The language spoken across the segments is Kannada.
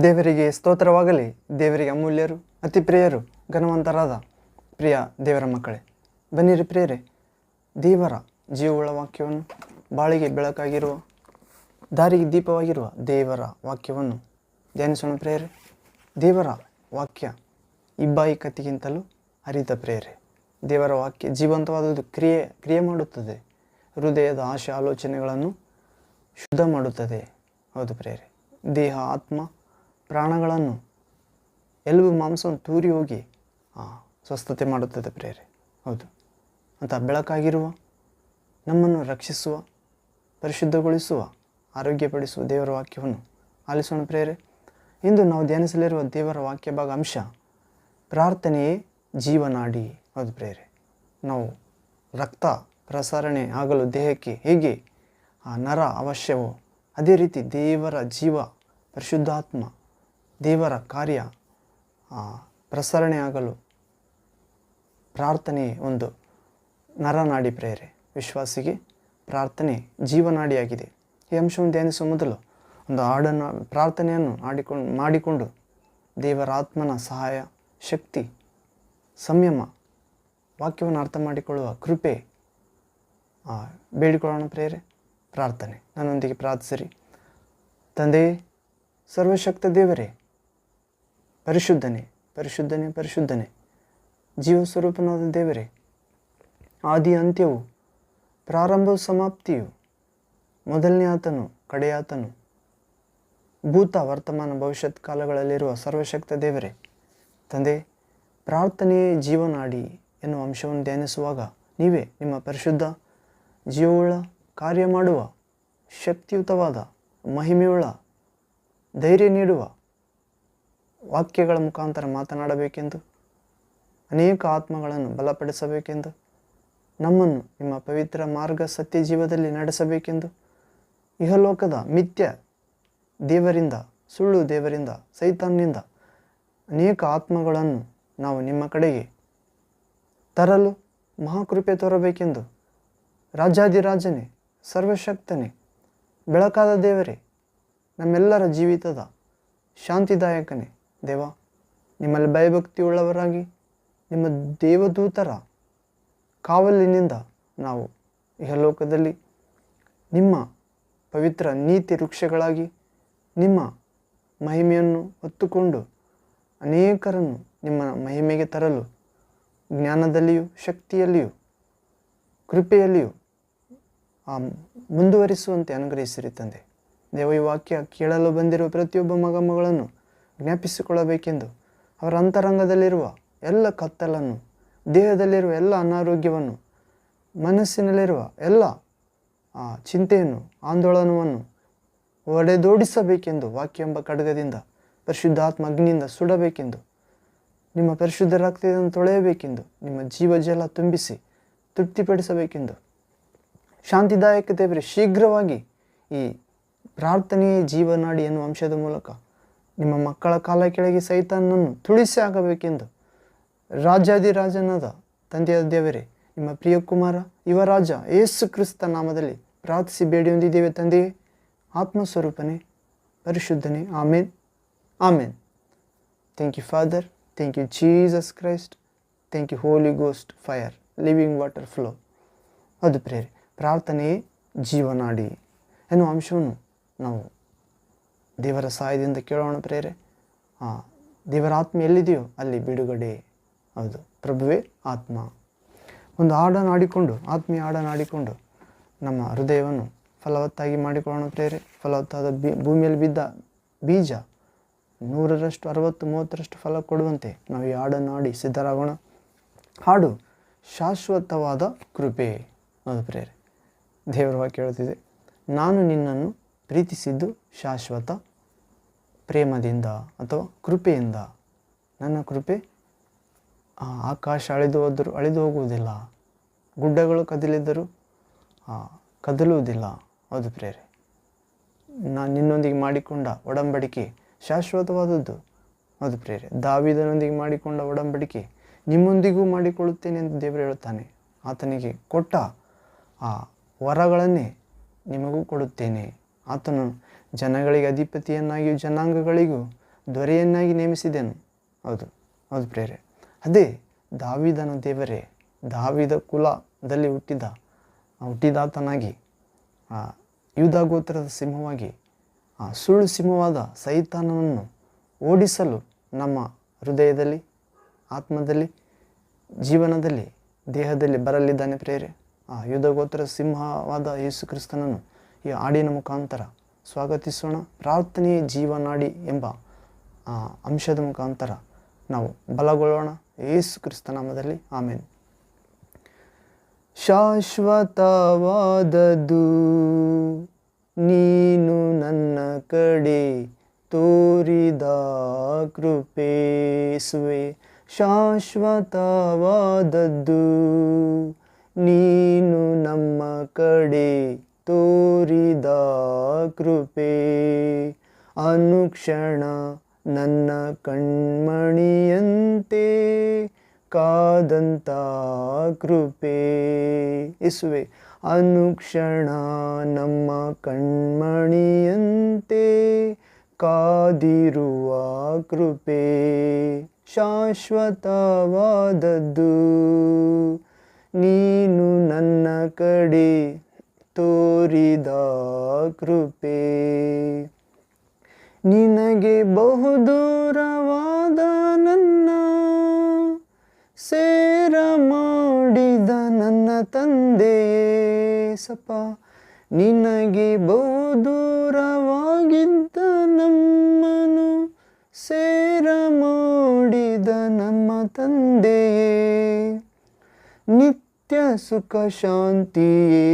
ದೇವರಿಗೆ ಸ್ತೋತ್ರವಾಗಲಿ. ದೇವರಿಗೆ ಅಮೂಲ್ಯರು ಅತಿ ಪ್ರಿಯರು ಘನವಂತರಾದ ಪ್ರಿಯ ದೇವರ ಮಕ್ಕಳೇ. ಬನ್ನಿರಿ ಪ್ರಿಯರೇ. ದೇವರ ಜೀವವುಳ್ಳ ವಾಕ್ಯವನ್ನು ಬಾಳಿಗೆ ಬೆಳಕಾಗಿರುವ, ದಾರಿಗೆ ದೀಪವಾಗಿರುವ ದೇವರ ವಾಕ್ಯವನ್ನು ಧ್ಯಾನಿಸೋಣ ಪ್ರೇರೆ ದೇವರ ವಾಕ್ಯ ಇಬ್ಬಾಯಿ ಕತ್ತಿಗಿಂತಲೂ ಅರಿತ ಪ್ರೇರೆ ದೇವರ ವಾಕ್ಯ ಜೀವಂತವಾದದ್ದು ಕ್ರಿಯೆ ಕ್ರಿಯೆ ಮಾಡುತ್ತದೆ. ಹೃದಯದ ಆಶೆ, ಆಲೋಚನೆಗಳನ್ನು ಶುದ್ಧ ಮಾಡುತ್ತದೆ. ಹೌದು ಪ್ರೇರೆ ದೇಹ, ಆತ್ಮ ಪ್ರಾಣಗಳನ್ನು, ಎಲುಬು ಮಾಂಸವನ್ನು ತೂರಿ ಹೋಗಿ ಸ್ವಸ್ಥತೆ ಮಾಡುತ್ತದೆ ಪ್ರೇರೆ. ಹೌದು. ಅಂತ ಬೆಳಕಾಗಿರುವ, ನಮ್ಮನ್ನು ರಕ್ಷಿಸುವ, ಪರಿಶುದ್ಧಗೊಳಿಸುವ, ಆರೋಗ್ಯಪಡಿಸುವ ದೇವರ ವಾಕ್ಯವನ್ನು ಆಲಿಸೋಣ ಪ್ರೇರೆ. ಇಂದು ನಾವು ಧ್ಯಾನಿಸಲಿರುವ ದೇವರ ವಾಕ್ಯ ಭಾಗ ಅಂಶ, ಪ್ರಾರ್ಥನೆಯೇ ಜೀವನಾಡಿ. ಹೌದು ಪ್ರೇರೆ. ನಾವು ರಕ್ತ ಪ್ರಸರಣೆ ಆಗಲು ದೇಹಕ್ಕೆ ಹೇಗೆ, ಆ ನರ ಅವಶ್ಯವೋ, ಅದೇ ರೀತಿ ದೇವರ ಜೀವ, ಪರಿಶುದ್ಧಾತ್ಮ ದೇವರ ಕಾರ್ಯ ಪ್ರಸರಣೆ ಆಗಲು ಪ್ರಾರ್ಥನೆ ಒಂದು ನರನಾಡಿ ಪ್ರೇರೆ. ವಿಶ್ವಾಸಿಗೆ ಪ್ರಾರ್ಥನೆ ಜೀವನಾಡಿಯಾಗಿದೆ. ಈ ಅಂಶವನ್ನು ಧ್ಯಾನಿಸುವ ಮೊದಲು ಒಂದು ಹಾಡನ್ನು, ಪ್ರಾರ್ಥನೆಯನ್ನು ಆಡಿಕೊಂಡು ಮಾಡಿಕೊಂಡು ದೇವರ ಆತ್ಮನ ಸಹಾಯ, ಶಕ್ತಿ, ಸಂಯಮ, ವಾಕ್ಯವನ್ನು ಅರ್ಥ ಮಾಡಿಕೊಳ್ಳುವ ಕೃಪೆ ಬೇಡಿಕೊಳ್ಳೋಣ ಪ್ರೇರೆ. ಪ್ರಾರ್ಥನೆ. ನನ್ನೊಂದಿಗೆ ಪ್ರಾರ್ಥಿಸಿರಿ. ತಂದೆ, ಸರ್ವಶಕ್ತ ದೇವರೇ ಪರಿಶುದ್ಧನೆ ಪರಿಶುದ್ಧನೆ ಪರಿಶುದ್ಧನೆ. ಜೀವ ಸ್ವರೂಪನಾದ ದೇವರೇ, ಆದಿ ಅಂತ್ಯವು ಪ್ರಾರಂಭ ಸಮಾಪ್ತಿಯು, ಮೊದಲನೇ ಆತನು ಕಡೆಯಾತನು ಭೂತ ವರ್ತಮಾನ ಭವಿಷ್ಯತ್ ಕಾಲಗಳಲ್ಲಿರುವ ಸರ್ವಶಕ್ತ ದೇವರೇ, ತಂದೆ, ಪ್ರಾರ್ಥನೆಯೇ ಜೀವನಾಡಿ ಎನ್ನುವ ಅಂಶವನ್ನು ಧ್ಯಾನಿಸುವಾಗ ನೀವೇ ನಿಮ್ಮ ಪರಿಶುದ್ಧ, ಜೀವವುಳ್ಳ ಕಾರ್ಯ ಮಾಡುವ ಶಕ್ತಿಯುತವಾದ, ಮಹಿಮೆಯುಳ್ಳ, ಧೈರ್ಯ ನೀಡುವ ವಾಕ್ಯಗಳ ಮುಖಾಂತರ ಮಾತನಾಡಬೇಕೆಂದು, ಅನೇಕ ಆತ್ಮಗಳನ್ನು ಬಲಪಡಿಸಬೇಕೆಂದು, ನಮ್ಮನ್ನು ನಿಮ್ಮ ಪವಿತ್ರ ಮಾರ್ಗ ಸತ್ಯ ಜೀವದಲ್ಲಿ ನಡೆಸಬೇಕೆಂದು, ಇಹಲೋಕದ ಮಿಥ್ಯ ದೇವರಿಂದ, ಸುಳ್ಳು ದೇವರಿಂದ, ಸೈತಾನ್ನಿಂದ ಅನೇಕ ಆತ್ಮಗಳನ್ನು ನಾವು ನಿಮ್ಮ ಕಡೆಗೆ ತರಲು ಮಹಾಕೃಪೆ ತೋರಬೇಕೆಂದು ರಾಜಾದಿರಾಜನೇ ಸರ್ವಶಕ್ತನೇ, ಬೆಳಕಾದ ದೇವರೇ, ನಮ್ಮೆಲ್ಲರ ಜೀವಿತದ ಶಾಂತಿದಾಯಕನೇ ದೇವ, ನಿಮ್ಮಲ್ಲಿ ಭಯಭಕ್ತಿಯುಳ್ಳವರಾಗಿ, ನಿಮ್ಮ ದೇವದೂತರ ಕಾವಲಿನಿಂದ ನಾವು ಇಹಲೋಕದಲ್ಲಿ ನಿಮ್ಮ ಪವಿತ್ರ ನೀತಿ ವೃಕ್ಷಗಳಾಗಿ, ನಿಮ್ಮ ಮಹಿಮೆಯನ್ನು ಹೊತ್ತುಕೊಂಡು ಅನೇಕರನ್ನು ನಿಮ್ಮ ಮಹಿಮೆಗೆ ತರಲು, ಜ್ಞಾನದಲ್ಲಿಯೂ ಶಕ್ತಿಯಲ್ಲಿಯೂ ಕೃಪೆಯಲ್ಲಿಯೂ, ಆ, ಮುಂದುವರಿಸುವಂತೆ ಅನುಗ್ರಹಿಸಿರಿ ತಂದೆ. ದೇವ, ಈ ವಾಕ್ಯ ಕೇಳಲು ಬಂದಿರುವ ಪ್ರತಿಯೊಬ್ಬ ಮಗ ಮಗಳನ್ನು ಜ್ಞಾಪಿಸಿಕೊಳ್ಳಬೇಕೆಂದು ಅವರ ಅಂತರಂಗದಲ್ಲಿರುವ ಎಲ್ಲ ಕತ್ತಲನ್ನು, ದೇಹದಲ್ಲಿರುವ ಎಲ್ಲ ಅನಾರೋಗ್ಯವನ್ನು, ಮನಸ್ಸಿನಲ್ಲಿರುವ ಎಲ್ಲ ಚಿಂತೆಯನ್ನು, ಆಂದೋಲನವನ್ನು ಒಡೆದೋಡಿಸಬೇಕೆಂದು ವಾಕ್ಯ ಎಂಬ ಖಡ್ಗದಿಂದ ಪರಿಶುದ್ಧಾತ್ಮ ಅಗ್ನಿಯಿಂದ ಸುಡಬೇಕೆಂದು, ನಿಮ್ಮ ಪರಿಶುದ್ಧ ರಕ್ತದಿಂದ ತೊಳೆಯಬೇಕೆಂದು, ನಿಮ್ಮ ಜೀವಜಲ ತುಂಬಿಸಿ ತೃಪ್ತಿಪಡಿಸಬೇಕೆಂದು ಶಾಂತಿದಾಯಕ ದೇವರೇ ಶೀಘ್ರವಾಗಿ ಈ ಪ್ರಾರ್ಥನೆಯೇ ಜೀವನಾಡಿ ಎನ್ನುವ ಅಂಶದ ಮೂಲಕ ನಿಮ್ಮ ಮಕ್ಕಳ ಕಾಲ ಕೆಳಗೆ ಸೈತಾನನ್ನು ತುಳಿಸಿ ಆಗಬೇಕೆಂದು ರಾಜಾದಿರಾಜನಾದ ತಂದೆಯಾದ ದೇವರೇ, ನಿಮ್ಮ ಪ್ರಿಯ ಕುಮಾರ ಯುವರಾಜ ಯೇಸು ಕ್ರಿಸ್ತ ನಾಮದಲ್ಲಿ ಪ್ರಾರ್ಥಿಸಿ ಬೇಡಿ ಹೊಂದಿದ್ದೇವೆ ತಂದೆಯೇ. ಆತ್ಮಸ್ವರೂಪನೇ, ಪರಿಶುದ್ಧನೇ, amen amen. Thank you father thank you Jesus Christ thank you Holy Ghost fire living water flow ಅದು ಪ್ರೇರೆ ಪ್ರಾರ್ಥನೆಯೇ ಜೀವನಾಡಿ ಎನ್ನುವ ಅಂಶವನ್ನು ನಾವು ದೇವರ ಸಹಾಯದಿಂದ ಕೇಳೋಣ ಪ್ರೇರೆ. ಆ, ದೇವರ ಆತ್ಮ ಎಲ್ಲಿದೆಯೋ ಅಲ್ಲಿ ಬಿಡುಗಡೆ. ಹೌದು ಪ್ರಭುವೇ ಆತ್ಮ. ಒಂದು ಹಾಡನ್ನು ಆಡಿಕೊಂಡು ಆತ್ಮೀಯ ಹಾಡನ್ನು ಆಡಿಕೊಂಡು ನಮ್ಮ ಹೃದಯವನ್ನು ಫಲವತ್ತಾಗಿ ಮಾಡಿಕೊಳ್ಳೋಣ ಪ್ರೇರೆ. ಫಲವತ್ತಾದ ಭೂಮಿಯಲ್ಲಿ ಬಿದ್ದ ಬೀಜ ನೂರರಷ್ಟು ಅರವತ್ತು ಮೂವತ್ತರಷ್ಟು ಫಲ ಕೊಡುವಂತೆ ನಾವು ಈ ಹಾಡನ್ನು ಆಡಿ ಸಿದ್ಧರಾಗೋಣ. ಹಾಡು ಶಾಶ್ವತವಾದ ಕೃಪೆ. ಅದು ಪ್ರೇರೆ. ದೇವರವಾಗಿ ಹೇಳುತ್ತಿದೆ ನಾನು ನಿನ್ನನ್ನು ಪ್ರೀತಿಸಿದ್ದು ಶಾಶ್ವತ ಪ್ರೇಮದಿಂದ ಅಥವಾ ಕೃಪೆಯಿಂದ. ನನ್ನ ಕೃಪೆ ಆಕಾಶ ಅಳಿದು ಹೋದರೂ, ಅಳಿದು ಹೋಗುವುದಿಲ್ಲ. ಗುಡ್ಡಗಳು ಕದಲಿದ್ದರೂ ಕದಲುವುದಿಲ್ಲ. ಹೌದು ಪ್ರೇರೆ ನಾನು ನಿನ್ನೊಂದಿಗೆ ಮಾಡಿಕೊಂಡ ಒಡಂಬಡಿಕೆ ಶಾಶ್ವತವಾದದ್ದು. ಹೌದು ಪ್ರೇರೆ ದಾವಿದನೊಂದಿಗೆ ಮಾಡಿಕೊಂಡ ಒಡಂಬಡಿಕೆ ನಿಮ್ಮೊಂದಿಗೂ ಮಾಡಿಕೊಳ್ಳುತ್ತೇನೆ ಎಂದು ದೇವರು ಹೇಳುತ್ತಾನೆ. ಆತನಿಗೆ ಕೊಟ್ಟ, ಆ, ವರಗಳನ್ನೇ ನಿಮಗೂ ಕೊಡುತ್ತೇನೆ. ಆತನು ಜನಗಳಿಗೆ ಅಧಿಪತಿಯನ್ನಾಗಿಯೂ ಜನಾಂಗಗಳಿಗೂ ದೊರೆಯನ್ನಾಗಿ ನೇಮಿಸಿದೆನು. ಹೌದು ಹೌದು ಪ್ರೇರೆ ಅದೇ ದಾವಿದನ ದೇವರೇ ದಾವಿದ ಕುಲದಲ್ಲಿ ಹುಟ್ಟಿದ ಹುಟ್ಟಿದಾತನಾಗಿ ಆ, ಗೋತ್ರದ ಸಿಂಹವಾಗಿ ಆ ಸುಳ್ಳು ಸಿಂಹವಾದ ಸೈತಾನನನ್ನು ಓಡಿಸಲು ನಮ್ಮ ಹೃದಯದಲ್ಲಿ ಆತ್ಮದಲ್ಲಿ ಜೀವನದಲ್ಲಿ ದೇಹದಲ್ಲಿ ಬರಲಿದ್ದಾನೆ ಪ್ರೇರೆ ಆ ಯುದ್ಧ ಗೋತ್ರ ಸಿಂಹವಾದ ಯೇಸು ಕ್ರಿಸ್ತನನ್ನು ಈ ಹಾಡಿನ ಮುಖಾಂತರ ಸ್ವಾಗತಿಸೋಣ. ಪ್ರಾರ್ಥನೆಯ ಜೀವನಾಡಿ ಎಂಬ ಅಂಶದ ಮುಖಾಂತರ ನಾವು ಬಲಗೊಳ್ಳೋಣ. ಯೇಸು ಕ್ರಿಸ್ತನಾಮದಲ್ಲಿ ಆಮೇಲೆ ಶಾಶ್ವತವಾದದು ನೀನು ನನ್ನ ಕಡೆ ತೋರಿದ ಕೃಪೇಸುವೆ ಶಾಶ್ವತವಾದದ್ದು ನೀನು ನಮ್ಮ ಕಡೆ ತೋರಿದ ಕೃಪೆ, ಅನುಕ್ಷಣ ನನ್ನ ಕಣ್ಮಣಿಯಂತೆ ಕಾದಂತ ಕೃಪೆ. ಇಸುವೆ ಅನುಕ್ಷಣ ನಮ್ಮ ಕಣ್ಮಣಿಯಂತೆ ಕಾದಿರುವ ಕೃಪೆ. ಶಾಶ್ವತವಾದದ್ದು, ನೀನು ನನ್ನ ಕಡೆ ತೋರಿದ ಕೃಪೆ. ನಿನಗೆ ಬಹುದೂರವಾದ ನನ್ನ ಸೇರ ಮಾಡಿದ ನನ್ನ ತಂದೆಯೇ ಸಪ ನಿನಗೆ ಬಹುದೂರವಾಗಿದ್ದ ನಮ್ಮನು ಸೇರ ಮಾಡಿದ ನಮ್ಮ ತಂದೆಯೇ. ನಿತ್ಯ ಸುಖ ಶಾಂತಿಯೇ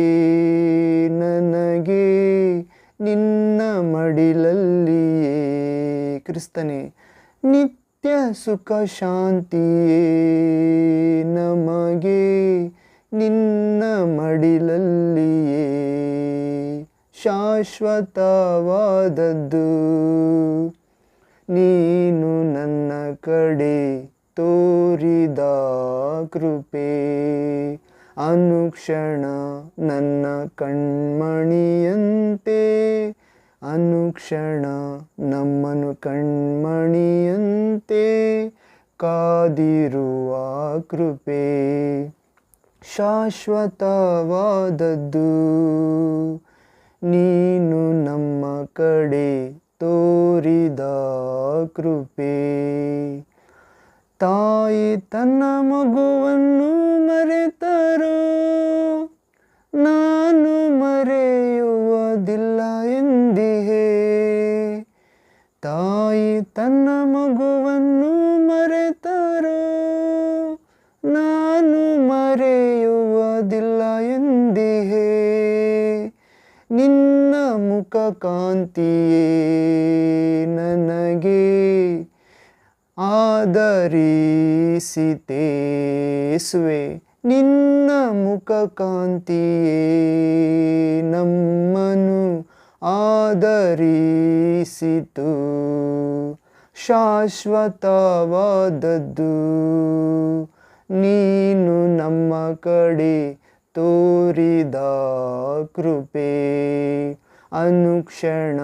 ನನಗೆ ನಿನ್ನ ಮಡಿಲಲ್ಲಿಯೇ. ಕ್ರಿಸ್ತನೇ, ನಿತ್ಯ ಸುಖ ಶಾಂತಿಯೇ ನಮಗೆ ನಿನ್ನ ಮಡಿಲಲ್ಲಿಯೇ. ಶಾಶ್ವತವಾದದ್ದು ನೀನು ನನ್ನ ಕಡೆ ತೋರಿದ ಕೃಪೆ. ಅನುಕ್ಷಣ ನನ್ನ ಕಣ್ಮಣಿಯಂತೆ. ಅನುಕ್ಷಣ ನಮ್ಮನು ಕಣ್ಮಣಿಯಂತೆ ಕಾದಿರುವ ಕೃಪೆ ಶಾಶ್ವತವಾದದ್ದು. ನೀನು ನಮ್ಮ ಕಡೆ ತೋರಿದ ಕೃಪೆ ತಾಯಿ ತನ್ನ ಮಗುವನ್ನು ಮರೆತರೋ ಆದರಿಸಿತೇಸುವೆ ನಿನ್ನ ಮುಖ ಕಾಂತಿಯೇ ನಮ್ಮನು ಆದರಿಸಿತು ಶಾಶ್ವತವಾದದ್ದು ನೀನು ನಮ್ಮ ಕಡೆ ತೋರಿದ ಕೃಪೆ. ಅನುಕ್ಷಣ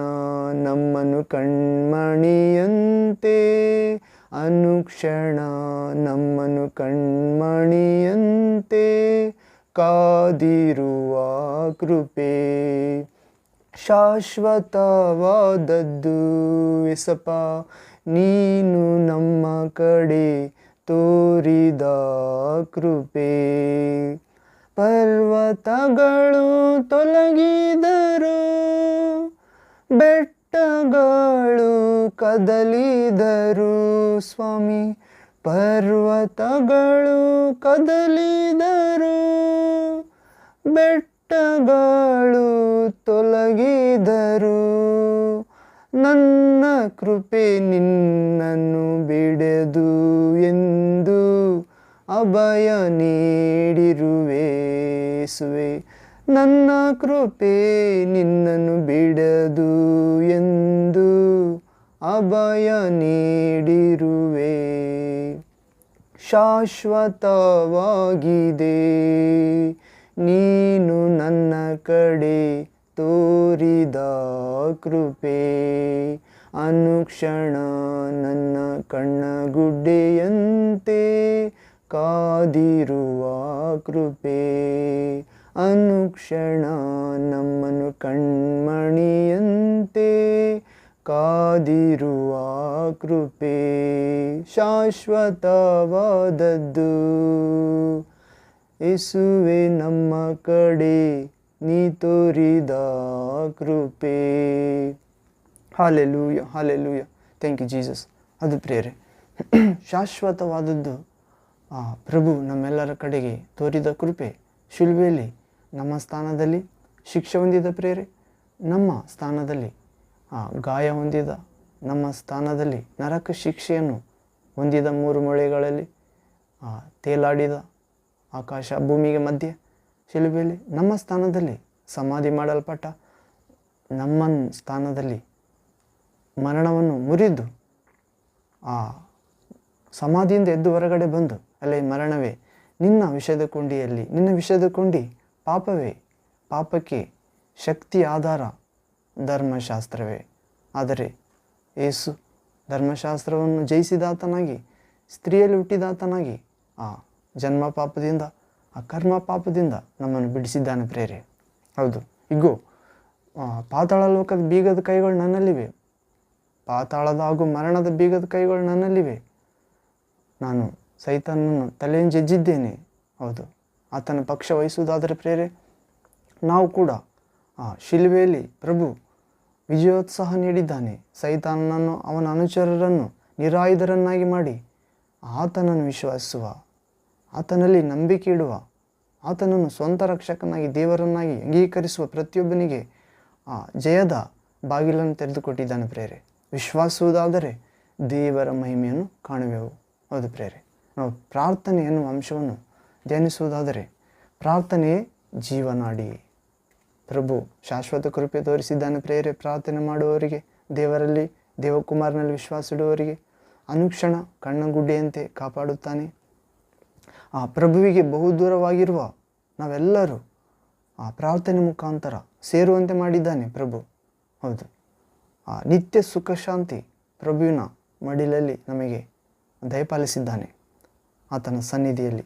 ನಮ್ಮನು ಕಣ್ಮಣಿಯಂತೆ ಅನುಕ್ಷಣ ನಮ್ಮನು ಕಣ್ಮಣಿಯಂತೆ ಕಾದಿರುವ ಕೃಪೆ. ಶಾಶ್ವತವಾದದ್ದು ಎಸಪ, ನೀನು ನಮ್ಮ ಕಡೆ ತೋರಿದ ಕೃಪೆ. ಪರ್ವತಗಳು ತೊಲಗಿದರು ಬೆಟ್ಟಗಳು ಕದಲಿದರು ಸ್ವಾಮಿ. ಪರ್ವತಗಳು ಕದಲಿದರು, ಬೆಟ್ಟಗಳು ತೊಲಗಿದರು. ನನ್ನ ಕೃಪೆ ನಿನ್ನನ್ನು ಬಿಡದು ಎಂದು ಅಭಯ ನೀಡಿರುವೇಸುವೆ ನನ್ನ ಕೃಪೆ ನಿನ್ನನ್ನು ಬಿಡದು ಎಂದು ಅಭಯ ನೀಡಿರುವೆ. ಶಾಶ್ವತವಾಗಿದೆ. ನೀನು ನನ್ನ ಕಡೆ ತೋರಿದ ಕೃಪೆ. ಅನುಕ್ಷಣ ನನ್ನ ಕಣ್ಣ ಗುಡ್ಡೆಯಂತೆ ಕಾದಿರುವ ಕೃಪೆ. ಅನುಕ್ಷಣ ನಮ್ಮನ್ನು ಕಣ್ಮಣಿಯಂತೆ ಕಾದಿರುವ ಕೃಪೆ ಶಾಶ್ವತವಾದದ್ದು. ಯೇಸುವೆ, ನಮ್ಮ ಕಡೆ ನೀ ತೋರಿದ ಕೃಪೆ. Hallelujah hallelujah. Thank you Jesus ಅದು ಪ್ರೇರೆ ಶಾಶ್ವತವಾದದ್ದು. ಆ, ಪ್ರಭು ನಮ್ಮೆಲ್ಲರ ಕಡೆಗೆ ತೋರಿದ ಕೃಪೆ ಶಿಲ್ವೆಯಲ್ಲಿ ನಮ್ಮ ಸ್ಥಾನದಲ್ಲಿ ಶಿಕ್ಷೆ ಹೊಂದಿದ ಪ್ರೇರೆ ನಮ್ಮ ಸ್ಥಾನದಲ್ಲಿ ಆ ಗಾಯ ಹೊಂದಿದ ನಮ್ಮ ಸ್ಥಾನದಲ್ಲಿ ನರಕ ಶಿಕ್ಷೆಯನ್ನು ಹೊಂದಿದ ಮೂರು ಮೊಳೆಗಳಲ್ಲಿ ಆ, ತೇಲಾಡಿದ ಆಕಾಶ ಭೂಮಿಗೆ ಮಧ್ಯೆ ಶಿಲುಬೆಯಲ್ಲಿ ನಮ್ಮ ಸ್ಥಾನದಲ್ಲಿ ಸಮಾಧಿ ಮಾಡಲ್ಪಟ್ಟ ನಮ್ಮ ಸ್ಥಾನದಲ್ಲಿ ಮರಣವನ್ನು ಮುರಿದು ಆ ಸಮಾಧಿಯಿಂದ ಎದ್ದು ಹೊರಗಡೆ ಬಂದು ಅಲ್ಲೇ ಮರಣವೇ ನಿನ್ನ ವಿಷದ ಕೊಂಡಿಯಲ್ಲಿ ನಿನ್ನ ವಿಷದ ಕೊಂಡಿ ಪಾಪವೇ ಪಾಪಕ್ಕೆ ಶಕ್ತಿ ಆಧಾರ ಧರ್ಮಶಾಸ್ತ್ರವೇ. ಆದರೆ ಏಸು ಧರ್ಮಶಾಸ್ತ್ರವನ್ನು ಜಯಿಸಿದಾತನಾಗಿ, ಸ್ತ್ರೀಯಲ್ಲಿ ಹುಟ್ಟಿದಾತನಾಗಿ, ಆ ಜನ್ಮ ಪಾಪದಿಂದ ಆ ಕರ್ಮ ಪಾಪದಿಂದ ನಮ್ಮನ್ನು ಬಿಡಿಸಿದ್ದಾನೆ ಪ್ರೇರೆ. ಹೌದು. ಇಗೋ ಪಾತಾಳ ಲೋಕದ ಬೀಗದ ಕೈಗಳು ನನ್ನಲ್ಲಿವೆ. ಪಾತಾಳದ ಹಾಗೂ ಮರಣದ ಬೀಗದ ಕೈಗಳು ನನ್ನಲ್ಲಿವೆ. ನಾನು ಸೈತನನ್ನು ತಲೆಯನ್ನು ಜಜ್ಜಿದ್ದೇನೆ. ಹೌದು. ಆತನ ಪಕ್ಷ ವಹಿಸುವುದಾದರೆ ಪ್ರೇರೆ, ನಾವು ಕೂಡ ಆ ಶಿಲ್ವೆಯಲ್ಲಿ ಪ್ರಭು ವಿಜಯೋತ್ಸಾಹ ನೀಡಿದ್ದಾನೆ. ಸೈತಾನನನ್ನು, ಅವನ ಅನುಚರರನ್ನು ನಿರಾಯುಧರನ್ನಾಗಿ ಮಾಡಿ. ಆತನನ್ನು ವಿಶ್ವಾಸಿಸುವ, ಆತನಲ್ಲಿ ನಂಬಿಕೆ ಇಡುವ, ಆತನನ್ನು ಸ್ವಂತ ರಕ್ಷಕನಾಗಿ, ದೇವರನ್ನಾಗಿ ಅಂಗೀಕರಿಸುವ ಪ್ರತಿಯೊಬ್ಬನಿಗೆ ಆ ಜಯದ ಬಾಗಿಲನ್ನು ತೆರೆದುಕೊಟ್ಟಿದ್ದಾನೆ ಪ್ರೇರೆ. ವಿಶ್ವಾಸುವುದಾದರೆ ದೇವರ ಮಹಿಮೆಯನ್ನು ಕಾಣುವೆವು. ಹೌದು ಪ್ರೇರೆ. ನಾವು ಪ್ರಾರ್ಥನೆ ಎನ್ನುವ ಅಂಶವನ್ನು ಧ್ಯಾನಿಸುವುದಾದರೆ ಪ್ರಾರ್ಥನೆಯೇ ಜೀವನಾಡಿ. ಪ್ರಭು ಶಾಶ್ವತ ಕೃಪೆ ತೋರಿಸಿದ್ದಾನೆ. ಪ್ರೇರೆ ಪ್ರಾರ್ಥನೆ ಮಾಡುವವರಿಗೆ, ದೇವರಲ್ಲಿ ದೇವಕುಮಾರನಲ್ಲಿ ವಿಶ್ವಾಸ ಇಡುವವರಿಗೆ, ಅನುಕ್ಷಣ ಕಣ್ಣಗುಡ್ಡೆಯಂತೆ ಕಾಪಾಡುತ್ತಾನೆ. ಆ ಪ್ರಭುವಿಗೆ ಬಹುದೂರವಾಗಿರುವ ನಾವೆಲ್ಲರೂ ಆ ಪ್ರಾರ್ಥನೆ ಮುಖಾಂತರ ಸೇರುವಂತೆ ಮಾಡಿದ್ದಾನೆ ಪ್ರಭು. ಹೌದು. ಆ ನಿತ್ಯ ಸುಖ ಶಾಂತಿ ಪ್ರಭುವಿನ ಮಡಿಲಲ್ಲಿ ನಮಗೆ ದಯಪಾಲಿಸಿದ್ದಾನೆ. ಆತನ ಸನ್ನಿಧಿಯಲ್ಲಿ,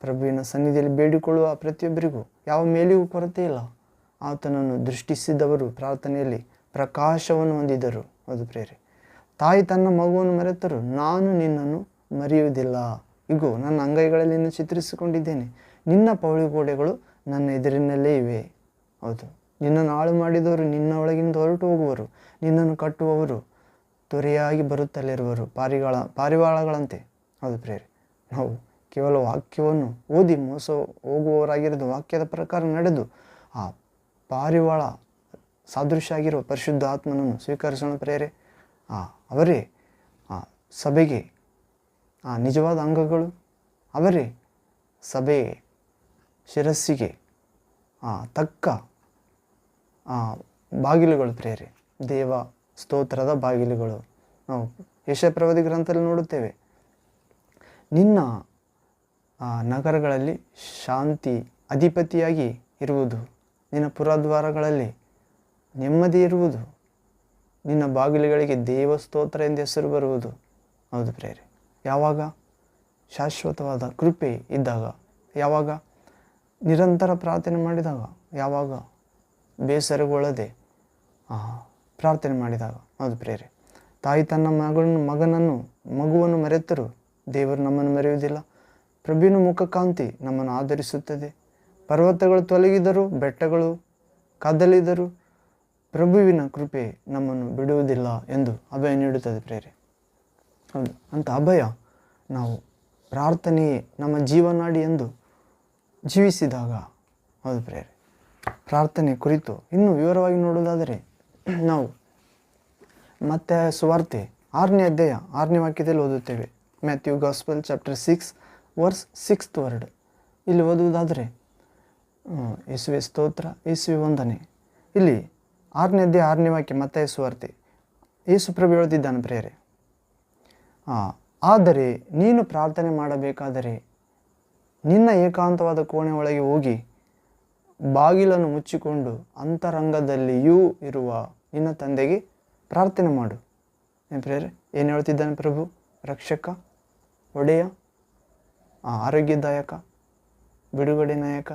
ಪ್ರಭುವಿನ ಸನ್ನಿಧಿಯಲ್ಲಿ ಬೇಡಿಕೊಳ್ಳುವ ಪ್ರತಿಯೊಬ್ಬರಿಗೂ ಯಾವ ಮೇಲೆಯೂ ಕೊರತೆ ಇಲ್ಲ. ಆತನನ್ನು ದೃಷ್ಟಿಸಿದವರು ಪ್ರಾರ್ಥನೆಯಲ್ಲಿ ಪ್ರಕಾಶವನ್ನು ಹೊಂದಿದರು. ಅದು ಪ್ರೇರೆ ತಾಯಿ ತನ್ನ ಮಗುವನ್ನು ಮರೆತರು ನಾನು ನಿನ್ನನ್ನು ಮರೆಯುವುದಿಲ್ಲ. ಇಗೋ, ನನ್ನ ಅಂಗೈಗಳಲ್ಲಿ ಚಿತ್ರಿಸಿಕೊಂಡಿದ್ದೇನೆ. ನಿನ್ನ ಪೌಳಿಗೋಡೆಗಳು ನನ್ನ ಎದುರಿನಲ್ಲೇ ಇವೆ. ಹೌದು, ನಿನ್ನನ್ನು ಹಾಳು ಮಾಡಿದವರು ನಿನ್ನ ಒಳಗಿಂದ ಹೊರಟು ಹೋಗುವರು. ನಿನ್ನನ್ನು ಕಟ್ಟುವವರು ತ್ವರೆಯಾಗಿ ಬರುತ್ತಲಿರುವರು ಪಾರಿಗಳ, ಪಾರಿವಾಳಗಳಂತೆ. ಹೌದು ಪ್ರೇರೆ ನಾವು ಕೇವಲ ವಾಕ್ಯವನ್ನು ಓದಿ ಮೋಸ ಹೋಗುವವರಾಗಿರೋದು ವಾಕ್ಯದ ಪ್ರಕಾರ ನಡೆದು ಆ ಪಾರಿವಾಳ ಸಾದೃಶ್ಯ ಆಗಿರುವ ಪರಿಶುದ್ಧ ಆತ್ಮನನ್ನು ಸ್ವೀಕರಿಸೋಣ ಪ್ರೇರೆ. ಆ, ಅವರೇ, ಆ, ಸಭೆಗೆ, ಆ, ನಿಜವಾದ ಅಂಗಗಳು, ಅವರೇ, ಸಭೆ ಶಿರಸ್ಸಿಗೆ, ಆ, ತಕ್ಕ, ಆ, ಬಾಗಿಲುಗಳು ಪ್ರೇರೆ. ದೇವ ಸ್ತೋತ್ರದ ಬಾಗಿಲುಗಳು. ನಾವು ಯಶಪ್ರವಧಿ ಗ್ರಂಥದಲ್ಲಿ ನೋಡುತ್ತೇವೆ. ನಿನ್ನ ನಗರಗಳಲ್ಲಿ ಶಾಂತಿ ಅಧಿಪತಿಯಾಗಿ ಇರುವುದು. ನಿನ್ನ ಪುರದ್ವಾರಗಳಲ್ಲಿ ನೆಮ್ಮದಿ ಇರುವುದು. ನಿನ್ನ ಬಾಗಿಲುಗಳಿಗೆ ದೇವಸ್ತೋತ್ರ ಎಂದು ಹೆಸರು ಬರುವುದು. ಹೌದು ಪ್ರೇರೆ ಯಾವಾಗ? ಶಾಶ್ವತವಾದ ಕೃಪೆ ಇದ್ದಾಗ. ಯಾವಾಗ? ನಿರಂತರ ಪ್ರಾರ್ಥನೆ ಮಾಡಿದಾಗ. ಯಾವಾಗ? ಬೇಸರಗೊಳ್ಳದೆ ಪ್ರಾರ್ಥನೆ ಮಾಡಿದಾಗ. ಹೌದು ಪ್ರೇರೆ ತಾಯಿ ತನ್ನ ಮಗನ ಮಗನನ್ನು, ಮಗುವನ್ನು ಮರೆತರು ದೇವರು ನಮ್ಮನ್ನು ಮರೆಯುವುದಿಲ್ಲ. ಪ್ರಭುವಿನ ಮುಖಕಾಂತಿ ನಮ್ಮನ್ನು ಆಧರಿಸುತ್ತದೆ. ಪರ್ವತಗಳು ತೊಲಗಿದರು, ಬೆಟ್ಟಗಳು ಕದಲಿದರು ಪ್ರಭುವಿನ ಕೃಪೆ ನಮ್ಮನ್ನು ಬಿಡುವುದಿಲ್ಲ ಎಂದು ಅಭಯ ನೀಡುತ್ತದೆ ಪ್ರೇರೆ. ಹೌದು ಅಂತ ಅಭಯ ನಾವು ಪ್ರಾರ್ಥನೆಯೇ ನಮ್ಮ ಜೀವನಾಡಿ ಎಂದು ಜೀವಿಸಿದಾಗ. ಹೌದು ಪ್ರೇರೆ, ಪ್ರಾರ್ಥನೆ ಕುರಿತು ಇನ್ನೂ ವಿವರವಾಗಿ ನೋಡುವುದಾದರೆ ನಾವು ಮತ್ತೆ ಸುವಾರ್ತೆ ಆರನೇ ಅಧ್ಯಾಯ ಆರನೇ ವಾಕ್ಯದಲ್ಲಿ ಓದುತ್ತೇವೆ. Matthew gospel chapter six verse sixth word. ಇಲ್ಲಿ ಓದುವುದಾದರೆ ಯೇಸುವೆ ಸ್ತೋತ್ರ, ಯೇಸುವೆ ವಂದನೆ. ಇಲ್ಲಿ ಆರನೇ ಅಧ್ಯಾಯ ಆರನೇ ವಾಕ್ಯ ಮತ್ತೆ ಸುವಾರ್ತೆ. ಯೇಸು ಪ್ರಭು ಹೇಳುತ್ತಿದ್ದಾನೆ ಪ್ರೇರೆ ಆದರೆ ನೀನು ಪ್ರಾರ್ಥನೆ ಮಾಡಬೇಕಾದರೆ ನಿನ್ನ ಏಕಾಂತವಾದ ಕೋಣೆ ಒಳಗೆ ಹೋಗಿ ಬಾಗಿಲನ್ನು ಮುಚ್ಚಿಕೊಂಡು ಅಂತರಂಗದಲ್ಲಿಯೂ ಇರುವ ನಿನ್ನ ತಂದೆಗೆ ಪ್ರಾರ್ಥನೆ ಮಾಡು. ಏನು ಪ್ರೇರೆ ಏನು ಹೇಳ್ತಿದ್ದಾನೆ ಪ್ರಭು? ರಕ್ಷಕ, ಒಡೆಯ ಆರೋಗ್ಯದಾಯಕ, ಬಿಡುಗಡೆ ನಾಯಕ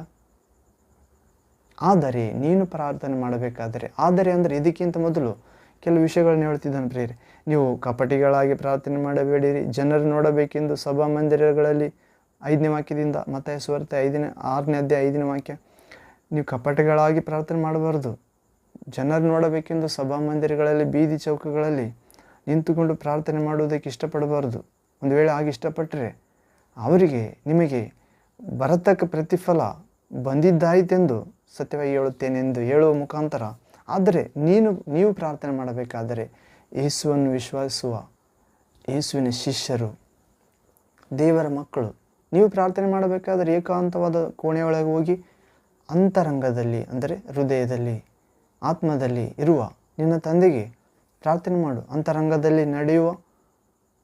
ಆದರೆ, ನೀನು ಪ್ರಾರ್ಥನೆ ಮಾಡಬೇಕಾದರೆ, ಆದರೆ ಅಂದರೆ ಇದಕ್ಕಿಂತ ಮೊದಲು ಕೆಲವು ವಿಷಯಗಳನ್ನು ಹೇಳ್ತಿದ್ದಾನೆ ಪ್ರೇರಿ ನೀವು ಕಪಟಿಗಳಾಗಿ ಪ್ರಾರ್ಥನೆ ಮಾಡಬೇಡಿರಿ, ಜನರು ನೋಡಬೇಕೆಂದು ಸಭಾ ಮಂದಿರಗಳಲ್ಲಿ ಐದನೇ ವಾಕ್ಯದಿಂದ ಮತ್ತೆ ಸುವರ್ತೆ ಐದನೇ, ಆರನೇ ಅಧ್ಯಾಯ ಐದನೇ ವಾಕ್ಯ. ನೀವು ಕಪಟಿಗಳಾಗಿ ಪ್ರಾರ್ಥನೆ ಮಾಡಬಾರ್ದು, ಜನರು ನೋಡಬೇಕೆಂದು ಸಭಾ ಮಂದಿರಗಳಲ್ಲಿ, ಬೀದಿ ಚೌಕಗಳಲ್ಲಿ ನಿಂತುಕೊಂಡು ಪ್ರಾರ್ಥನೆ ಮಾಡುವುದಕ್ಕೆ ಇಷ್ಟಪಡಬಾರ್ದು. ಒಂದು ವೇಳೆ ಆಗ ಇಷ್ಟಪಟ್ಟರೆ ಅವರಿಗೆ ನಿಮಗೆ ಬರತಕ್ಕ ಪ್ರತಿಫಲ ಬಂದಿದ್ದಾಯಿತೆಂದು ಸತ್ಯವಾಗಿ ಹೇಳುತ್ತೇನೆಂದು ಹೇಳುವ ಮುಖಾಂತರ, ಆದರೆ ನೀನು, ನೀವು ಪ್ರಾರ್ಥನೆ ಮಾಡಬೇಕಾದರೆ ಯೇಸುವನ್ನು ವಿಶ್ವಾಸಿಸುವ ಯೇಸುವಿನ ಶಿಷ್ಯರು, ದೇವರ ಮಕ್ಕಳು. ನೀವು ಪ್ರಾರ್ಥನೆ ಮಾಡಬೇಕಾದರೆ ಏಕಾಂತವಾದ ಕೋಣೆಯೊಳಗೆ ಹೋಗಿ ಅಂತರಂಗದಲ್ಲಿ, ಅಂದರೆ ಹೃದಯದಲ್ಲಿ, ಆತ್ಮದಲ್ಲಿ ಇರುವ ನಿನ್ನ ತಂದೆಗೆ ಪ್ರಾರ್ಥನೆ ಮಾಡು. ಅಂತರಂಗದಲ್ಲಿ ನಡೆಯುವ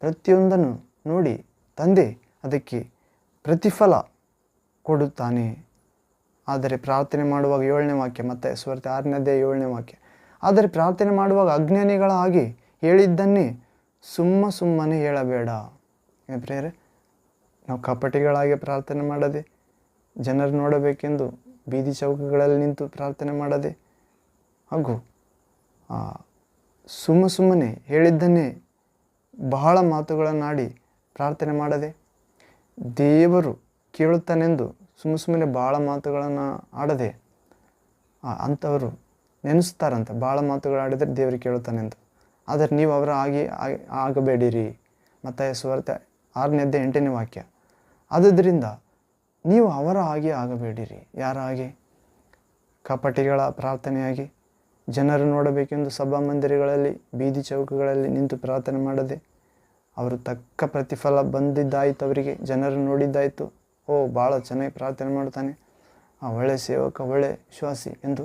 ಪ್ರತಿಯೊಂದನ್ನು ನೋಡಿ ತಂದೆ ಅದಕ್ಕೆ ಪ್ರತಿಫಲ ಕೊಡುತ್ತಾನೆ. ಆದರೆ ಪ್ರಾರ್ಥನೆ ಮಾಡುವಾಗ ಏಳನೇ ವಾಕ್ಯ, ಮತ್ತೆ ಸ್ವರ್ತೆ ಆರನೇದೇ ಏಳನೇ ವಾಕ್ಯ. ಆದರೆ ಪ್ರಾರ್ಥನೆ ಮಾಡುವಾಗ ಅಜ್ಞಾನಿಗಳಾಗಿ ಹೇಳಿದ್ದನ್ನೇ ಸುಮ್ಮ ಸುಮ್ಮನೆ ಹೇಳಬೇಡ. ಪ್ರೇರೆ ನಾವು ಕಪಟಿಗಳಾಗಿ ಪ್ರಾರ್ಥನೆ ಮಾಡದೆ, ಜನರು ನೋಡಬೇಕೆಂದು ಬೀದಿ ಚೌಕಗಳಲ್ಲಿ ನಿಂತು ಪ್ರಾರ್ಥನೆ ಮಾಡದೆ, ಹಾಗೂ ಸುಮ್ಮ ಸುಮ್ಮನೆ ಹೇಳಿದ್ದನ್ನೇ ಬಹಳ ಮಾತುಗಳನ್ನಾಡಿ ಪ್ರಾರ್ಥನೆ ಮಾಡದೆ ದೇವರು ಕೇಳುತ್ತಾನೆಂದು ಸುಮ್ಮ ಸುಮ್ಮನೆ ಭಾಳ ಮಾತುಗಳನ್ನು ಆಡದೆ ಅಂಥವರು ನೆನೆಸ್ತಾರಂತೆ. ಭಾಳ ಮಾತುಗಳು ಆಡಿದರೆ ದೇವರು ಅಂತ. ಆದರೆ ನೀವು ಅವರ ಹಾಗೆ ಆಗಬೇಡಿರಿ. ಮತ್ತು ಸುವಾರ್ತೆ ಆರನೇದ್ದೇ ಎಂಟನೇ ವಾಕ್ಯ. ಆದ್ದರಿಂದ ನೀವು ಅವರ ಹಾಗೆ ಆಗಬೇಡಿರಿ. ಯಾರ ಹಾಗೆ? ಕಪಟಿಗಳ ಪ್ರಾರ್ಥನೆಯಾಗಿ. ಜನರು ನೋಡಬೇಕೆಂದು ಸಭಾಮಂದಿರಗಳಲ್ಲಿ ಬೀದಿ ಚೌಕಗಳಲ್ಲಿ ನಿಂತು ಪ್ರಾರ್ಥನೆ ಮಾಡದೆ. ಅವರು ತಕ್ಕ ಪ್ರತಿಫಲ ಬಂದಿದ್ದಾಯಿತು ಅವರಿಗೆ. ಜನರು ನೋಡಿದ್ದಾಯಿತು. ಓ ಭಾಳ ಚೆನ್ನಾಗಿ ಪ್ರಾರ್ಥನೆ ಮಾಡ್ತಾನೆ ಆ ಒಳ್ಳೆ ಸೇವಕ, ಒಳ್ಳೆ ವಿಶ್ವಾಸಿ ಎಂದು.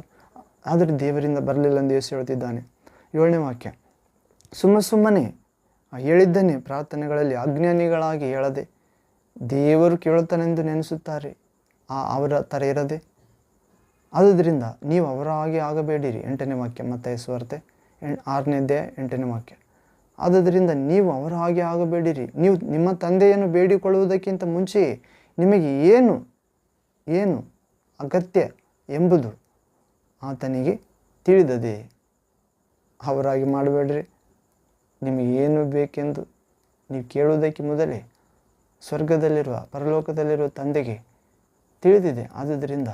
ಆದರೆ ದೇವರಿಂದ ಬರಲಿಲ್ಲ ಎಂದು ಯೇಸು ಹೇಳ್ತಿದ್ದಾನೆ ಏಳನೇ ವಾಕ್ಯ. ಸುಮ್ಮ ಸುಮ್ಮನೆ ಹೇಳಿದ್ದನೇ ಹೇಳಿದ್ದನ್ನೇ ಪ್ರಾರ್ಥನೆಗಳಲ್ಲಿ ಅಜ್ಞಾನಿಗಳಾಗಿ ಹೇಳದೆ, ದೇವರು ಕೇಳುತ್ತಾನೆಂದು ನೆನೆಸುತ್ತಾರೆ, ಆ ಅವರ ಥರ ಇರದೆ. ಆದುದರಿಂದ ನೀವು ಅವರ ಹಾಗೆ ಆಗಬೇಡಿರಿ. ಎಂಟನೇ ವಾಕ್ಯ ಮತ್ತೆ ಸ್ವಾರ್ತೆ. ಆರನೇ ದೇ ಎಂಟನೇ ವಾಕ್ಯ. ಆದ್ದರಿಂದ ನೀವು ಅವರ ಹಾಗೆ ಆಗಬೇಡಿರಿ. ನೀವು ನಿಮ್ಮ ತಂದೆಯನ್ನು ಬೇಡಿಕೊಳ್ಳುವುದಕ್ಕಿಂತ ಮುಂಚೆಯೇ ನಿಮಗೆ ಏನು ಏನು ಅಗತ್ಯ ಎಂಬುದು ಆತನಿಗೆ ತಿಳಿದದೆ. ಅವರಾಗಿ ಮಾಡಬೇಡ್ರಿ. ನಿಮಗೆ ಏನು ಬೇಕೆಂದು ನೀವು ಕೇಳುವುದಕ್ಕೆ ಮೊದಲೇ ಸ್ವರ್ಗದಲ್ಲಿರುವ, ಪರಲೋಕದಲ್ಲಿರುವ ತಂದೆಗೆ ತಿಳಿದಿದೆ. ಆದುದರಿಂದ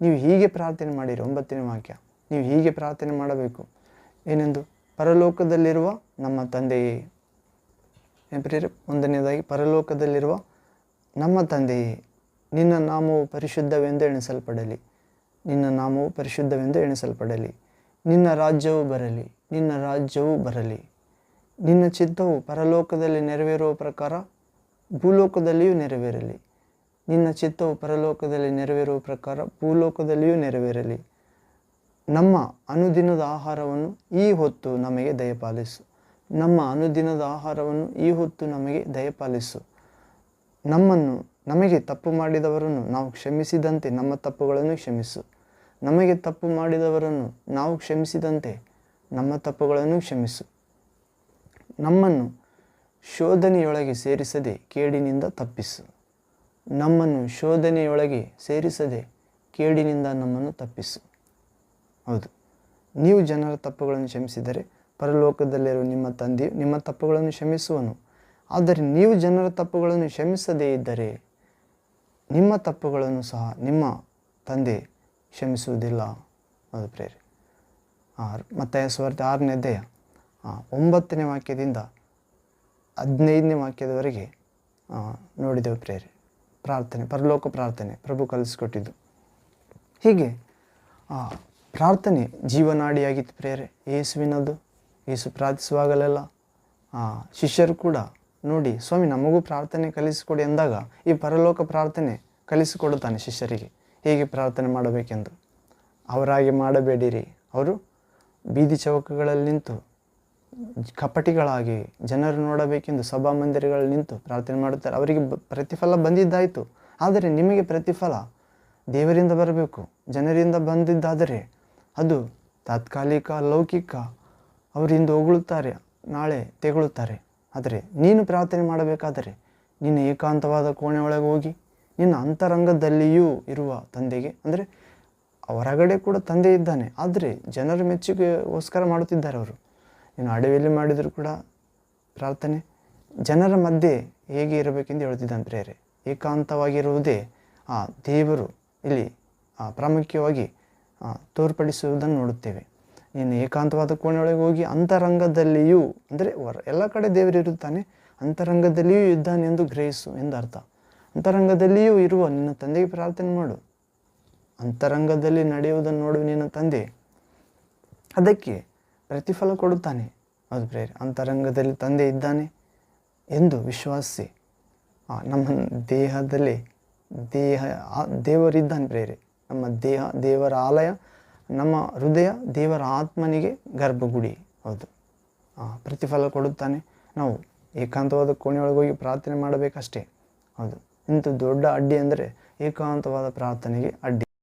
ನೀವು ಹೀಗೆ ಪ್ರಾರ್ಥನೆ ಮಾಡಿರಿ. ಒಂಬತ್ತನೇ ವಾಕ್ಯ. ನೀವು ಹೀಗೆ ಪ್ರಾರ್ಥನೆ ಮಾಡಬೇಕು. ಏನೆಂದು? ಪರಲೋಕದಲ್ಲಿರುವ ನಮ್ಮ ತಂದೆಯೇ. ಒಂದನೇದಾಗಿ ಪರಲೋಕದಲ್ಲಿರುವ ನಮ್ಮ ತಂದೆಯೇ ನಿನ್ನ ನಾಮವು ಪರಿಶುದ್ಧವೆಂದು ಎಣಿಸಲ್ಪಡಲಿ. ನಿನ್ನ ನಾಮವು ಪರಿಶುದ್ಧವೆಂದು ಎಣಿಸಲ್ಪಡಲಿ. ನಿನ್ನ ರಾಜ್ಯವು ಬರಲಿ. ನಿನ್ನ ರಾಜ್ಯವು ಬರಲಿ. ನಿನ್ನ ಚಿತ್ತವು ಪರಲೋಕದಲ್ಲಿ ನೆರವೇರುವ ಪ್ರಕಾರ ಭೂಲೋಕದಲ್ಲಿಯೂ ನೆರವೇರಲಿ. ನಿನ್ನ ಚಿತ್ತವು ಪರಲೋಕದಲ್ಲಿ ನೆರವೇರುವ ಪ್ರಕಾರ ಭೂಲೋಕದಲ್ಲಿಯೂ ನೆರವೇರಲಿ. ನಮ್ಮ ಅನುದಿನದ ಆಹಾರವನ್ನು ಈ ಹೊತ್ತು ನಮಗೆ ದಯಪಾಲಿಸು. ನಮ್ಮ ಅನುದಿನದ ಆಹಾರವನ್ನು ಈ ಹೊತ್ತು ನಮಗೆ ದಯಪಾಲಿಸು. ನಮ್ಮನ್ನು, ನಮಗೆ ತಪ್ಪು ಮಾಡಿದವರನ್ನು ನಾವು ಕ್ಷಮಿಸಿದಂತೆ ನಮ್ಮ ತಪ್ಪುಗಳನ್ನು ಕ್ಷಮಿಸು. ನಮಗೆ ತಪ್ಪು ಮಾಡಿದವರನ್ನು ನಾವು ಕ್ಷಮಿಸಿದಂತೆ ನಮ್ಮ ತಪ್ಪುಗಳನ್ನು ಕ್ಷಮಿಸು. ನಮ್ಮನ್ನು ಶೋಧನೆಯೊಳಗೆ ಸೇರಿಸದೆ ಕೇಡಿನಿಂದ ತಪ್ಪಿಸು. ನಮ್ಮನ್ನು ಶೋಧನೆಯೊಳಗೆ ಸೇರಿಸದೆ ಕೇಡಿನಿಂದ ನಮ್ಮನ್ನು ತಪ್ಪಿಸು. ಹೌದು. ನೀವು ಜನರ ತಪ್ಪುಗಳನ್ನು ಕ್ಷಮಿಸಿದರೆ ಪರಲೋಕದಲ್ಲಿರುವ ನಿಮ್ಮ ತಂದೆಯು ನಿಮ್ಮ ತಪ್ಪುಗಳನ್ನು ಕ್ಷಮಿಸುವನು. ಆದರೆ ನೀವು ಜನರ ತಪ್ಪುಗಳನ್ನು ಕ್ಷಮಿಸದೇ ಇದ್ದರೆ ನಿಮ್ಮ ತಪ್ಪುಗಳನ್ನು ಸಹ ನಿಮ್ಮ ತಂದೆ ಕ್ಷಮಿಸುವುದಿಲ್ಲ ಅದು ಪ್ರೇರೆ ಮತ್ತು ಆರನೇ ಅಧ್ಯಾಯ. ಒಂಬತ್ತನೇ ವಾಕ್ಯದಿಂದ ಹದಿನೈದನೇ ವಾಕ್ಯದವರೆಗೆ ನೋಡಿದೆವು ಪ್ರೇರೆ ಪ್ರಾರ್ಥನೆ, ಪರಲೋಕ ಪ್ರಾರ್ಥನೆ ಪ್ರಭು ಕಲಿಸ್ಕೊಟ್ಟಿದ್ದು. ಹೀಗೆ ಪ್ರಾರ್ಥನೆ ಜೀವನಾಡಿಯಾಗಿತ್ತು ಪ್ರೇರೆ ಯೇಸುವಿನದು ಯೇಸು ಪ್ರಾರ್ಥಿಸುವಾಗಲೆಲ್ಲ ಶಿಷ್ಯರು ಕೂಡ ನೋಡಿ, ಸ್ವಾಮಿ, ನಮಗೂ ಪ್ರಾರ್ಥನೆ ಕಲಿಸಿಕೊಡಿ ಎಂದಾಗ ಈ ಪರಲೋಕ ಪ್ರಾರ್ಥನೆ ಕಲಿಸಿಕೊಡುತ್ತಾನೆ ಶಿಷ್ಯರಿಗೆ. ಹೇಗೆ ಪ್ರಾರ್ಥನೆ ಮಾಡಬೇಕೆಂದು? ಅವರಾಗಿ ಮಾಡಬೇಡಿರಿ. ಅವರು ಬೀದಿ ಚೌಕಗಳಲ್ಲಿ ನಿಂತು, ಕಪಟಿಗಳಾಗಿ ಜನರು ನೋಡಬೇಕೆಂದು ಸಭಾ ಮಂದಿರಗಳಲ್ಲಿ ನಿಂತು ಪ್ರಾರ್ಥನೆ ಮಾಡುತ್ತಾರೆ. ಅವರಿಗೆ ಪ್ರತಿಫಲ ಬಂದಿದ್ದಾಯಿತು. ಆದರೆ ನಿಮಗೆ ಪ್ರತಿಫಲ ದೇವರಿಂದ ಬರಬೇಕು, ಜನರಿಂದ ಬಂದಿದ್ದಾದರೆ ಅದು ತಾತ್ಕಾಲಿಕ, ಲೌಕಿಕ, ಅವರಿಂದ ಹೊಗಳುತ್ತಾರೆ, ನಾಳೆ ತೆಗೊಳ್ಳುತ್ತಾರೆ ಆದರೆ ನೀನು ಪ್ರಾರ್ಥನೆ ಮಾಡಬೇಕಾದರೆ ನಿನ್ನ ಏಕಾಂತವಾದ ಕೋಣೆ ಒಳಗೆ ಹೋಗಿ ನಿನ್ನ ಅಂತರಂಗದಲ್ಲಿಯೂ ಇರುವ ತಂದೆಗೆ, ಅಂದರೆ ಹೊರಗಡೆ ಕೂಡ ತಂದೆ ಇದ್ದಾನೆ, ಆದರೆ ಜನರ ಮೆಚ್ಚುಗೆಗೋಸ್ಕರ ಮಾಡುತ್ತಿದ್ದಾರೆ ಅವರು. ನೀನು ಅಡವಿಯಲ್ಲಿ ಮಾಡಿದರೂ ಕೂಡ ಪ್ರಾರ್ಥನೆ ಜನರ ಮಧ್ಯೆ ಹೇಗೆ ಇರಬೇಕೆಂದು ಹೇಳುತ್ತಿದ್ದಾನೆ ಪ್ರೇರೆ ಏಕಾಂತವಾಗಿರುವುದೇ ಆ ದೇವರು ಇಲ್ಲಿ ಪ್ರಾಮುಖ್ಯವಾಗಿ ತೋರ್ಪಡಿಸುವುದನ್ನು ನೋಡುತ್ತೇವೆ. ನೀನು ಏಕಾಂತವಾದ ಕೋಣೆಯೊಳಗೆ ಹೋಗಿ ಅಂತರಂಗದಲ್ಲಿಯೂ, ಅಂದರೆ ಹೊರ ಎಲ್ಲ ಕಡೆ ದೇವರಿರುತ್ತಾನೆ ಅಂತರಂಗದಲ್ಲಿಯೂ ಇದ್ದಾನೆ ಎಂದು ಗ್ರಹಿಸು ಎಂದರ್ಥ ಅಂತರಂಗದಲ್ಲಿಯೂ ಇರುವ ನಿನ್ನ ತಂದೆಗೆ ಪ್ರಾರ್ಥನೆ ಮಾಡು. ಅಂತರಂಗದಲ್ಲಿ ನಡೆಯುವುದನ್ನು ನೋಡು ನಿನ್ನ ತಂದೆ. ಅದಕ್ಕೆ ಪ್ರತಿಫಲ ಕೊಡುತ್ತಾನೆ. ಅದು ಪ್ರೇರೆ ಅಂತರಂಗದಲ್ಲಿ ತಂದೆ ಇದ್ದಾನೆ ಎಂದು ವಿಶ್ವಾಸಿ. ನಮ್ಮ ದೇಹದಲ್ಲಿ ದೇಹ ದೇವರಿದ್ದಾನೆ ಪ್ರೇರೆ ನಮ್ಮ ದೇಹ, ದೇವರ ಆಲಯ ನಮ್ಮ ಹೃದಯ ದೇವರ ಆತ್ಮನಿಗೆ ಗರ್ಭಗುಡಿ ಹೌದು. ಪ್ರತಿಫಲ ಕೊಡುತ್ತಾನೆ. ನಾವು ಏಕಾಂತವಾದ ಕೋಣೆಯೊಳಗೆ ಹೋಗಿ ಪ್ರಾರ್ಥನೆ ಮಾಡಬೇಕಷ್ಟೇ. ಹೌದು. ಇಂಥ ದೊಡ್ಡ ಅಡ್ಡಿ ಅಂದರೆ ಏಕಾಂತವಾದ ಪ್ರಾರ್ಥನೆಗೆ ಅಡ್ಡಿ.